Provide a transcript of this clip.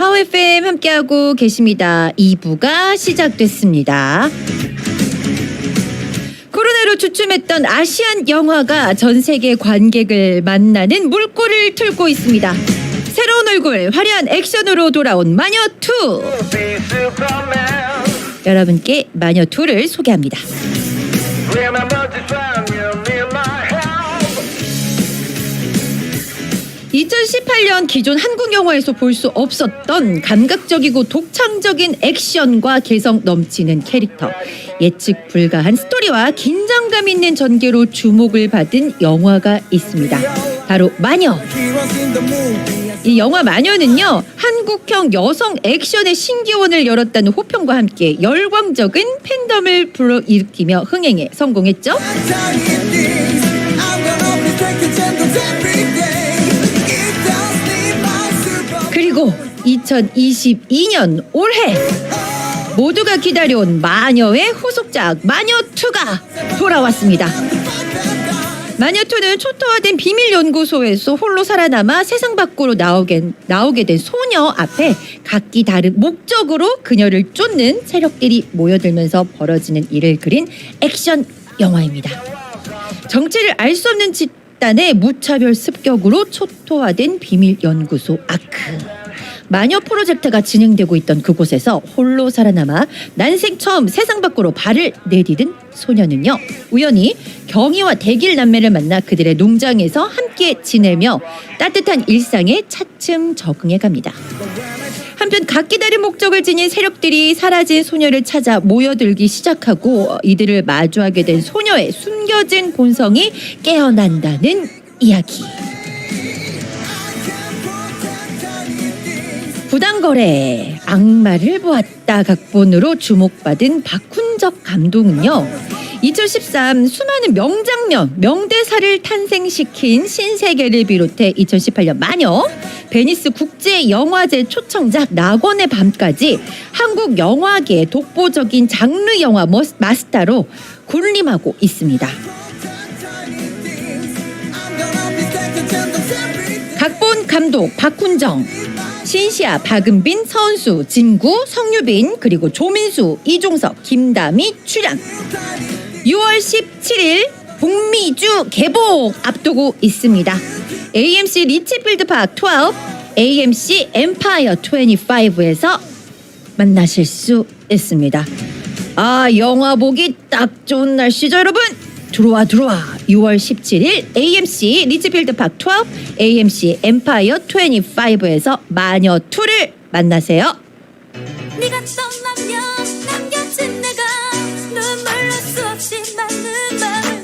하우 FM 함께하고 계십니다. 2부가 시작됐습니다. 코로나로 주춤했던 아시안 영화가 전 세계 관객을 만나는 물꼬를 틀고 있습니다. 새로운 얼굴, 화려한 액션으로 돌아온 마녀2! be Superman. 여러분께 마녀2를 소개합니다. 2018년 기존 한국 영화에서 볼 수 없었던 감각적이고 독창적인 액션과 개성 넘치는 캐릭터, 예측 불가한 스토리와 긴장감 있는 전개로 주목을 받은 영화가 있습니다. 바로 마녀. 이 영화 마녀는요 한국형 여성 액션의 신기원을 열었다는 호평과 함께 열광적인 팬덤을 불러일으키며 흥행에 성공했죠. 그리고 2022년 올해 모두가 기다려온 마녀의 후속작 마녀2가 돌아왔습니다. 마녀2는 초토화된 비밀연구소에서 홀로 살아남아 세상 밖으로 나오게, 나오게 된 소녀 앞에 각기 다른 목적으로 그녀를 쫓는 세력들이 모여들면서 벌어지는 일을 그린 액션 영화입니다. 정체를 알 수 없는 집단의 무차별 습격으로 초토화된 비밀연구소 아크. 마녀 프로젝트가 진행되고 있던 그곳에서 홀로 살아남아 난생 처음 세상 밖으로 발을 내디딘 소녀는요 우연히 경희와 대길 남매를 만나 그들의 농장에서 함께 지내며 따뜻한 일상에 차츰 적응해 갑니다. 한편 각기 다른 목적을 지닌 세력들이 사라진 소녀를 찾아 모여들기 시작하고 이들을 마주하게 된 소녀의 숨겨진 본성이 깨어난다는 이야기. 부당거래 악마를 보았다 각본으로 주목받은 박훈적 감독은요 2013 수많은 명장면 명대사를 탄생시킨 신세계를 비롯해 2018년 마녀 베니스 국제 영화제 초청작 낙원의 밤까지 한국 영화계 독보적인 장르 영화 마스터로 군림하고 있습니다. 각본 감독 박훈정 신시아 박은빈 서은수 진구 성유빈 그리고 조민수 이종석 김다미 출연. 6월 17일 북미주 개봉 앞두고 있습니다. AMC 리치필드 파크 12 AMC 엠파이어 25에서 만나실 수 있습니다. 아 영화 보기 딱 좋은 날씨죠 여러분? 들어와 들어와 6월 17일 AMC 리치필드 파크 12 AMC 엠파이어 25에서 마녀 2를 만나세요. 네가 떠나면 남겨진 내가 눈물로 쏟아